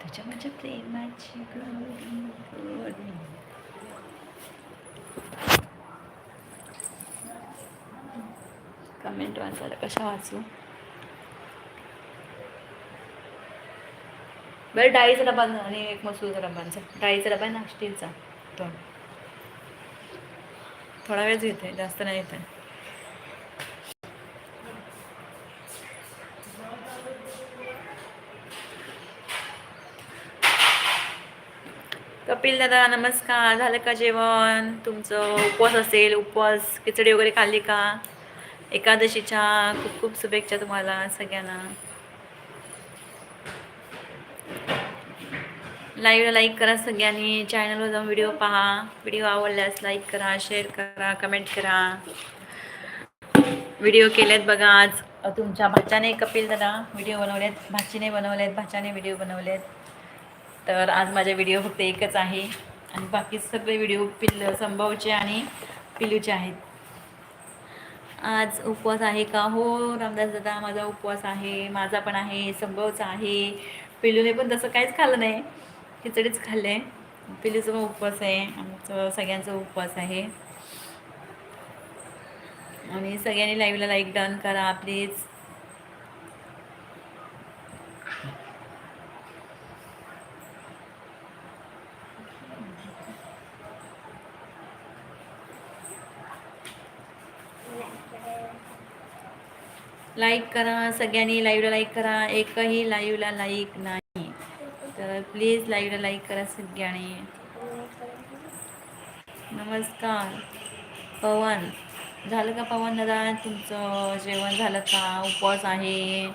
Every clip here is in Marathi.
तुझ्या माझ्या प्रेमाची गोडी कमेंट वाचायला कशा वाचू? बरं डाळीचा डबा आणि एक मसूरचा डब्बांचा डाळीचा डबा आहे ना स्टीलचा तो थोडा वेळच घेते जास्त नाही येते कपिल दादा नमस्कार. झालं का जेवण? तुमचं उपवास असेल उपवास खिचडी वगैरे खाल्ली का? एकादशीच्या खूप खूप शुभेच्छा तुम्हाला सगळ्यांना. लाईव्हला लाईक करा सगळ्यांनी. चॅनलवर जाऊन व्हिडिओ पहा. व्हिडिओ आवडल्यास लाईक करा शेअर करा कमेंट करा. व्हिडिओ केलेत बघा आज. तुमच्या भाच्याने कपिल दादा व्हिडिओ बनवलेत. भाचीने बनवलेत भाच्याने व्हिडिओ बनवलेत. तर आज माझे व्हिडिओ फक्त एकच आहे. आणि बाकी सगळे व्हिडिओ पिल्ल संभवचे आणि पिलूचे आहेत. आज उपवास आहे का? हो रामदास दादा माझा उपवास आहे. माझा पण आहे संभवचा आहे. पिलूने पण तसं काहीच खाल्लं नाही. खिचडीच खाल्ले. पिलूचा पण उपवास आहे. आमचं सगळ्यांचा उपवास आहे. आणि सगळ्यांनी लाईव्हला लाईक डन करा प्लीज लाईक करा सगळ्यांनी लाईव्हला लाईक करा. एकही लाईव्हला लाईक नाही. तर प्लीज लाईव्हला लाईक करा सगळ्यांनी नमस्कार. पवन. झालं का पवन दादा? तुमचं जेवण झालं का? उपवास आहे.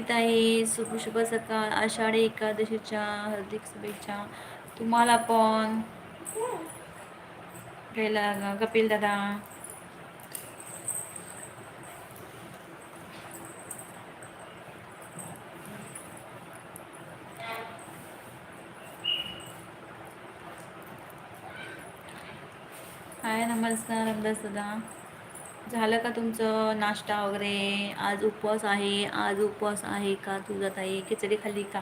ताई शुभ शुभ सकाळ. आषाढी एकादशीच्या हार्दिक शुभेच्छा. तुम्हाला पण. आपल्याला कपिल दादा हाय नमस्कार अभ्यास दादा झालं का तुमचं नाश्ता वगैरे? आज उपवास आहे. आज उपवास आहे का तुझा ताई? खिचडी खाल्ली का?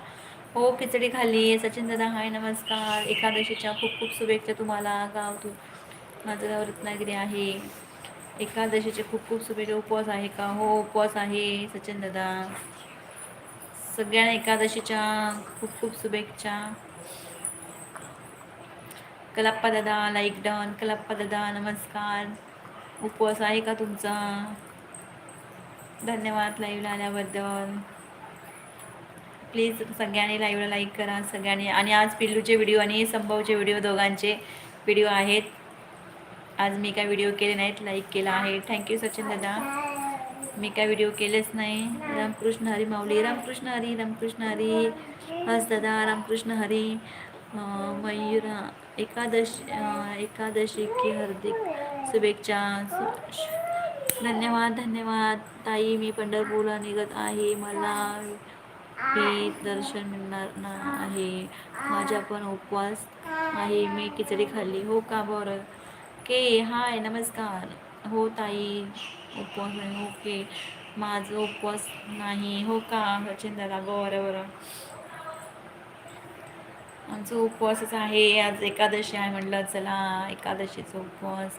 हो खिचडी खाल्ली. सचिन दादा हाय नमस्कार. एकादशीच्या खूप खूप शुभेच्छा तुम्हाला गाव तू माझं गाव रत्नागिरी आहे एकादशीचे खूप खूप शुभेच्छा उपवास आहे का? हो उपवास आहे सचिन दादा. सगळ्यांना एकादशीच्या खूप खूप शुभेच्छा. कलाप्पा दादा लाईक डन कलाप्पा दादा नमस्कार. उपवास आहे का तुमचा? धन्यवाद लाईव्हला आल्याबद्दल. प्लीज सगळ्यांनी लाईव्हला लाईक करा सगळ्यांनी. आणि आज पिल्लूचे व्हिडिओ आणि संभवचे व्हिडिओ दोघांचे व्हिडिओ आहेत. आज मी काय व्हिडिओ केले नाहीत लाईक केला आहे. थँक्यू सचिन दादा. मी काय व्हिडिओ केलेच नाही. रामकृष्ण हरी माऊली रामकृष्ण हरी रामकृष्ण हरी. हस दादा रामकृष्ण हरी. मयूर मयूरा एकादशी एकादशी की हार्दिक शुभेच्छा. सु- धन्यवाद धन्यवाद. ताई मी पंढरपूरला निघत आहे. मला हे दर्शन मिळणार ना आहे. माझा पण उपवास आहे. मी खिचडी खाल्ली. हो का बरं? ओके हाय नमस्कार. हो ताई उपवास नाही ओके. माझं उपवास नाही हो का? सचिन दादा बरं बरं. आमचं उपवासच आहे आज एकादशी आहे म्हटलं चला एकादशीचा उपवास.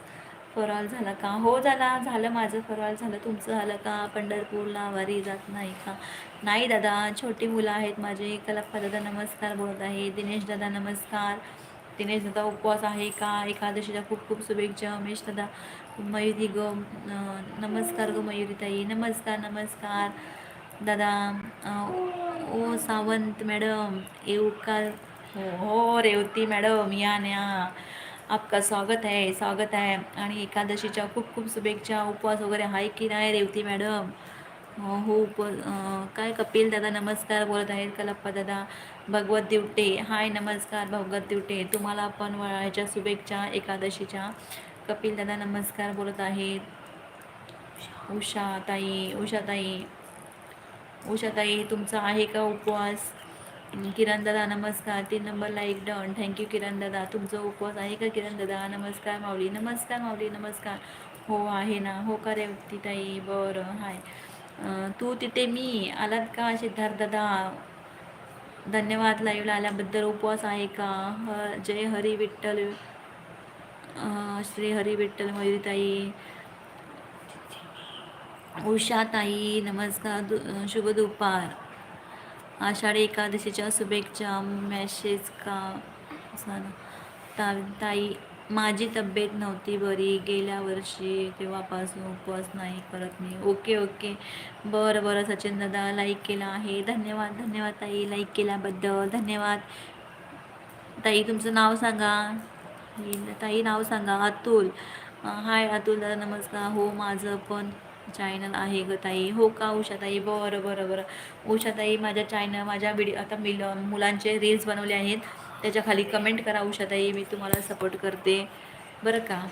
फराळ झाला का? हो झाला झालं माझं फराळ. झालं तुमचं झालं का? पंढरपूरला वारी जात नाही का? नाही दादा छोटी मुलं आहेत माझे कलाप्पा दादा नमस्कार बोलत आहे दिनेश दादा नमस्कार. दिनेश दादा उपवास आहे का? एकादशीच्या खूप खूप शुभेच्छा उमेश दादा मयुरी ग नमस्कार ग मयुरीताई नमस्कार नमस्कार. दादा ओ सावंत मॅडम येऊ का? हो हो रेवती मॅडम या न्या आपका स्वागत आहे स्वागत आहे. आणि एकादशीच्या खूप खूप शुभेच्छा उपवास वगैरे आहे की नाही रेवती मॅडम? हो हो उप काय कपिल दादा नमस्कार बोलत आहेत. कलप्पा दादा भगवत दिवटे. हाय नमस्कार भगवत दिवटे. तुम्हाला पण ह्याच्या शुभेच्छा एकादशीच्या. कपिल दादा नमस्कार बोलत आहेत. उषा ताई उषा ताई. तुमचा आहे का उपवास? किरण दादा नमस्कार. तीन number like done. Thank you Kiran दादा. तुमचा उपवास आहे का किरण दादा? नमस्कार माऊली. नमस्कार माऊली. नमस्कार. हो आहे ना. हो का रे ताई? बरं हाय. तू तिथे मी आलात का? सिद्धार्थ दादा धन्यवाद लाईव्हला आल्याबद्दल. उपवास आहे का? ह जय हरी विठ्ठल. श्री हरी विठ्ठल मयुरीताई. उषाताई नमस्कार दु शुभ दुपार. आषाढी एकादशीच्या शुभेच्छा मॅसेज का? ताई ता ताई माझी तब्येत नव्हती बरी. गेल्या वर्षी तेव्हापासून उपवास नाही करत मी. Okay okay. बरं बरं सचिन दादा लाईक केला आहे. धन्यवाद धन्यवाद ताई. लाईक केल्याबद्दल धन्यवाद. ताई तुमचं नाव सांगा. ताई नाव सांगा. अतुल. हाय अतुल दादा नमस्कार. हो माझं पण चॅनल आहे ग ताई. हो का उषाताई बरं बरं बरं. उषाताई माझ्या चॅनल माझ्या व्हिडिओ आता मिल मुलांचे रील्स बनवले आहेत. त्याच्याखाली कमेंट करा उषाताई मी तुम्हाला सपोर्ट करते. बरं का?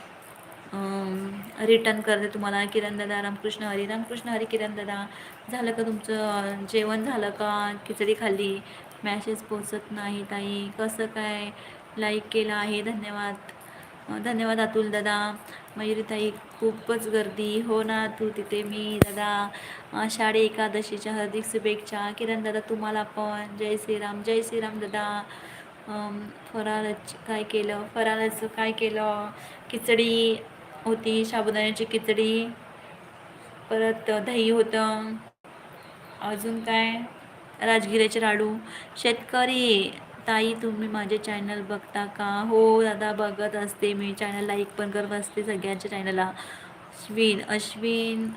रिटर्न करते तुम्हाला किरण दादा रामकृष्ण हरी. रामकृष्ण हरी किरण दादा झालं का तुमचं? जेवण झालं का? खिचडी खाल्ली? मॅसेज पोचत नाही ताई. कसं काय? लाईक केलं आहे. धन्यवाद. धन्यवाद अतुल दादा. मयुरीताई खूपच गर्दी. हो ना तू तिथे मी दादा. शाळे एकादशीच्या हार्दिक शुभेच्छा. किरण दादा तुम्हाला पण. जय श्रीराम जय श्रीराम दादा. फराळाचं काय केलं? फराळाचं काय केलं? खिचडी होती साबुदाण्याची खिचडी. परत दही होतं. अजून काय? राजगिऱ्याचे लाडू. शेतकरी ताई तुम्ही माझे चॅनल बघता का? हो दादा बघत असते मी. चॅनल लाईक पण करत असते सगळ्यांच्या चॅनलला अश्विन अश्विन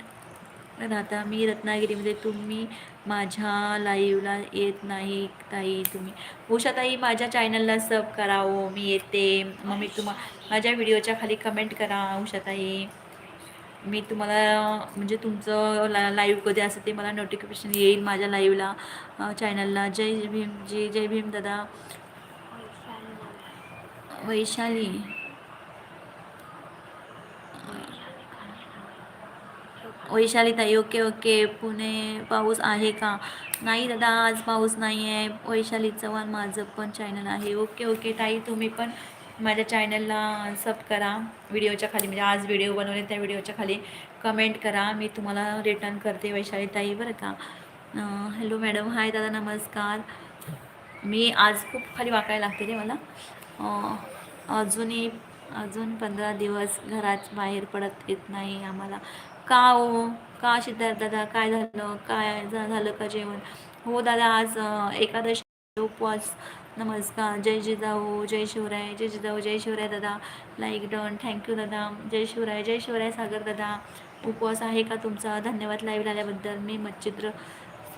राहता मी रत्नागिरीमध्ये तुम्ही माझ्या लाईव्हला येत नाही ताई तुम्ही. उषाताई माझ्या चॅनलला सब करा हो मी येते. मग मी तुम्हा माझ्या व्हिडिओच्या खाली कमेंट करा उषाताई. मी तुम्हाला म्हणजे तुमचं ला लाईव्ह कधी असं ते मला नोटिफिकेशन येईल माझ्या लाईव्हला चॅनलला जय भीम जी जय भीम दादा. वैशाली. वैशाली ताई ओके ओके. पुणे पाऊस आहे का? नाही दादा आज पाऊस नाही आहे वैशाली चव्हाण माझं पण चॅनल आहे. Okay okay. ताई तुम्ही पण माझ्या चॅनलला सब करा. व्हिडिओच्या खाली म्हणजे आज व्हिडिओ बनवले त्या व्हिडिओच्या खाली कमेंट करा. मी तुम्हाला रिटर्न करते वैशाली ताई बरं का? हॅलो मॅडम हाय दादा नमस्कार. मी आज खूप खाली वाकायला लागते रे मला. अजूनही अजून पंधरा दिवस घरात बाहेर पडत येत नाही आम्हाला. का हो? का सिद्धार्थ दादा? काय झालं? काय झालं का जेवण? हो दादा आज एकादशी उपवास. नमस्कार. जय जिजाऊ जय शिवराय. जय जिजाऊ जय शिवराय दादा. लाईक डन थँक्यू दादा. जय शिवराय जय शिवराय सागर दादा. उपवास आहे का तुमचा? धन्यवाद लाईव्ह आल्याबद्दल. मी मच्छिद्र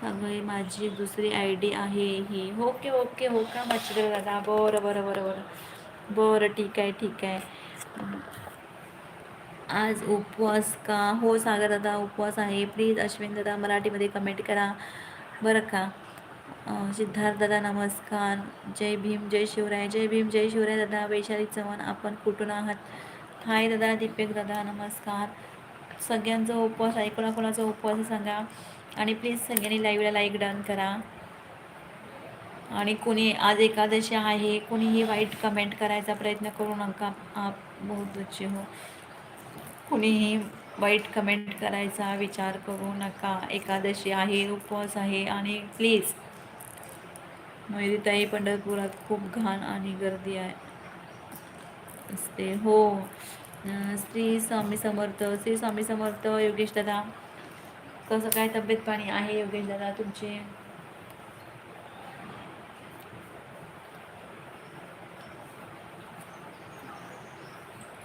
सगळे. माझी दुसरी आय डी आहे ही. ओके ओके हो का मच्छिद्र दादा? बरं बरं बरं बरं. बरं ठीक आहे ठीक आहे. आज उपवास का? हो सागर दादा उपवास आहे. प्लीज अश्विन दादा मराठीमध्ये कमेंट करा. बरं का? सिद्धार्थ दादा नमस्कार. जय भीम जय शिवराय. जय भीम जय शिवराय दादा वैशाली चव्हाण आपण कुठून आहात? हाय दादा दीपक दादा नमस्कार. सगळ्यांचा उपवास आहे. कोणाकोणाचा उपवास आहे सांगा. आणि प्लीज सगळ्यांनी लाईव्हला लाईक डन करा. आणि कोणी आज एकादशी आहे कोणीही वाईट कमेंट करायचा प्रयत्न करू नका. आप बहुत अच्छे हो. कुणीही वाईट कमेंट करायचा विचार करू नका. एकादशी आहे उपवास आहे आणि प्लीज मयुरीताई पंढरपुरात खूप घाण आणि गर्दी आहे. असते. हो. श्री स्वामी समर्थ श्री स्वामी समर्थ योगेश दादा. कसं काय तब्येत पाणी आहे योगेश दादा तुमचे?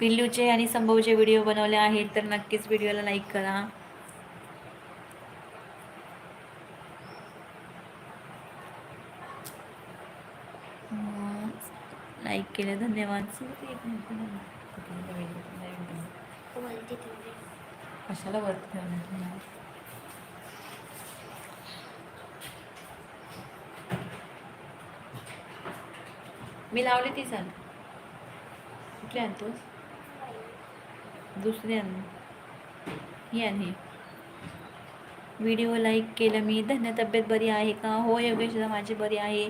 पिल्लूचे आणि संभवचे व्हिडिओ बनवले आहेत तर नक्कीच व्हिडिओला लाईक करा. लाईक केलं धन्यवाद. कशाला वरती मी लावली ती सांग कुठली आणतोस? दुसरी याने. व्हिडिओ लाईक केलं मी धन्य तब्येत बरी आहे का? हो योगेशदा माझी बरी आहे.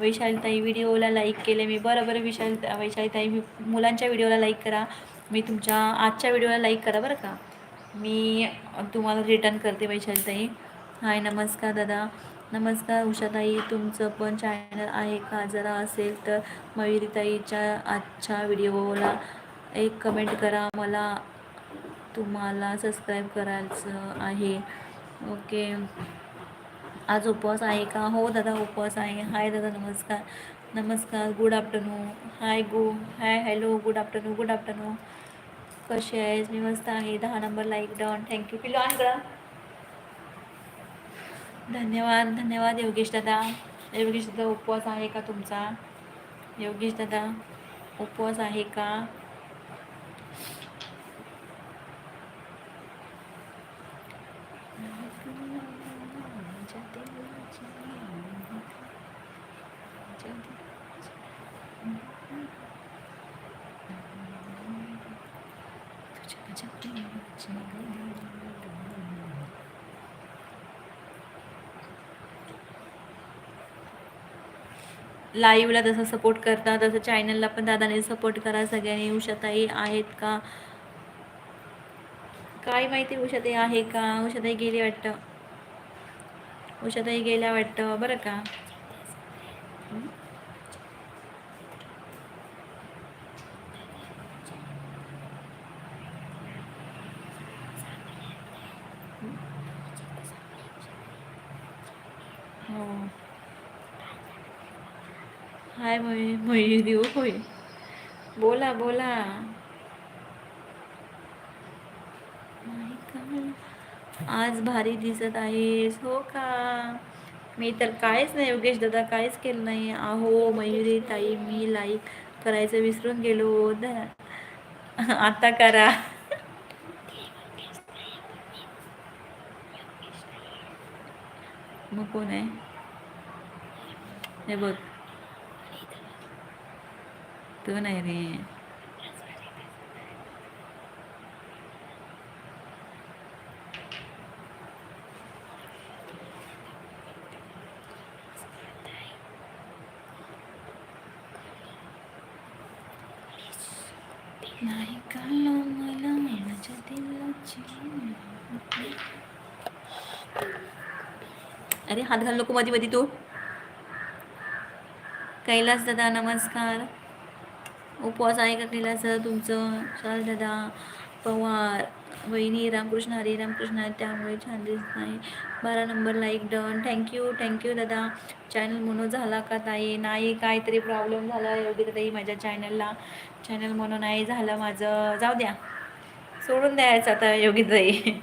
वैशालीताई व्हिडिओला लाईक केले मी बरं बरं विशाल वैशालीताई मी मुलांच्या व्हिडिओला लाईक करा. मी तुमच्या आजच्या व्हिडिओला लाईक करा बरं का? मी तुम्हाला रिटर्न करते वैशालीताई. हाय नमस्कार दादा. नमस्कार उषाताई तुमचं पण चॅनल आहे का? जरा असेल तर मयुरीताईच्या आजच्या व्हिडिओला एक कमेंट करा मला तुम्हाला सबस्क्राईब करायचं आहे. ओके आज उपवास आहे का? हो दादा उपवास आहे. हाय दादा नमस्कार. नमस्कार गुड आफ्टरनून हाय गु hi hello good afternoon good afternoon कशी आहेस? मी मस्त आहे. दहा number like done thank you पिलो आहे का धन्यवाद धन्यवाद योगेश दादा. योगेश दादा उपवास आहे का तुमचा? योगेश दादा उपवास आहे का? लाईव्हला जसं सपोर्ट करता तसं चॅनलला पण दादाने सपोर्ट करा. सगळ्यांनी उषाताई आहेत का? काय माहिती उषाताई आहे का? उषाताई गेली वाटतं. उषाताई गेल्या वाटतं. बरं का हं? हो हाय मयुरी देऊ होय बोला बोला. नाही का? आज भारी दिसत आहेस हो का? मी तर काहीच नाही योगेश दादा काहीच केलं नाही. अहो मयुरी ताई मी लाईक करायचं विसरून गेलो. आता करा. मग कोण आहे? हे बघ. तू नाही रे. नाही कळलं मला माझ्या दिलाची अरे हात घाल नको मधी मध्ये तू. कैलास दादा नमस्कार. उपवास आहे का केला सर तुमचं चाल दादा पवार वहिनी रामकृष्ण हरी रामकृष्ण हरी त्यामुळे छान दिसत नाही बारा number like done. Thank you thank you दादा. चॅनल म्हणून झाला का ताई? नाही काहीतरी प्रॉब्लेम झाला योग्य ताई माझ्या चॅनलला चॅनल म्हणून नाही झालं माझं. जाऊ द्या. सोडून द्यायचं आता योगिताई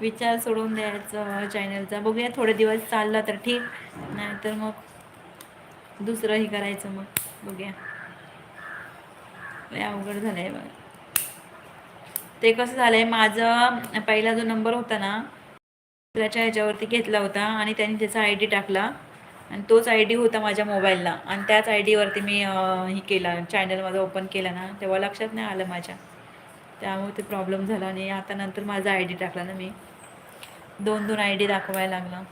विचार सोडून द्यायचं चॅनलचा बघूया थोडे दिवस चालला तर ठीक. नाहीतर मग दुसरंही करायचं मग. बघूया. अवघड झालं आहे बघ. ते कसं झालं आहे माझं पहिला जो नंबर होता ना त्याच्या ह्याच्यावरती घेतला होता आणि त्यांनी त्याचा आय डी टाकला. आणि तोच आय डी होता माझ्या मोबाईलला. आणि त्याच आय डीवरती मी हे केला चॅनल माझा ओपन केला ना तेव्हा लक्षात नाही आलं माझ्या. त्यामुळे ते प्रॉब्लेम झाला आणि आता नंतर माझा आय डी टाकला ना मी. दोन दोन आय डी दाखवायला लागला.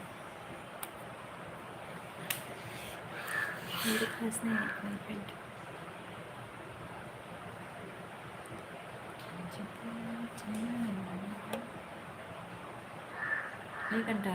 खास नाही Nikanda.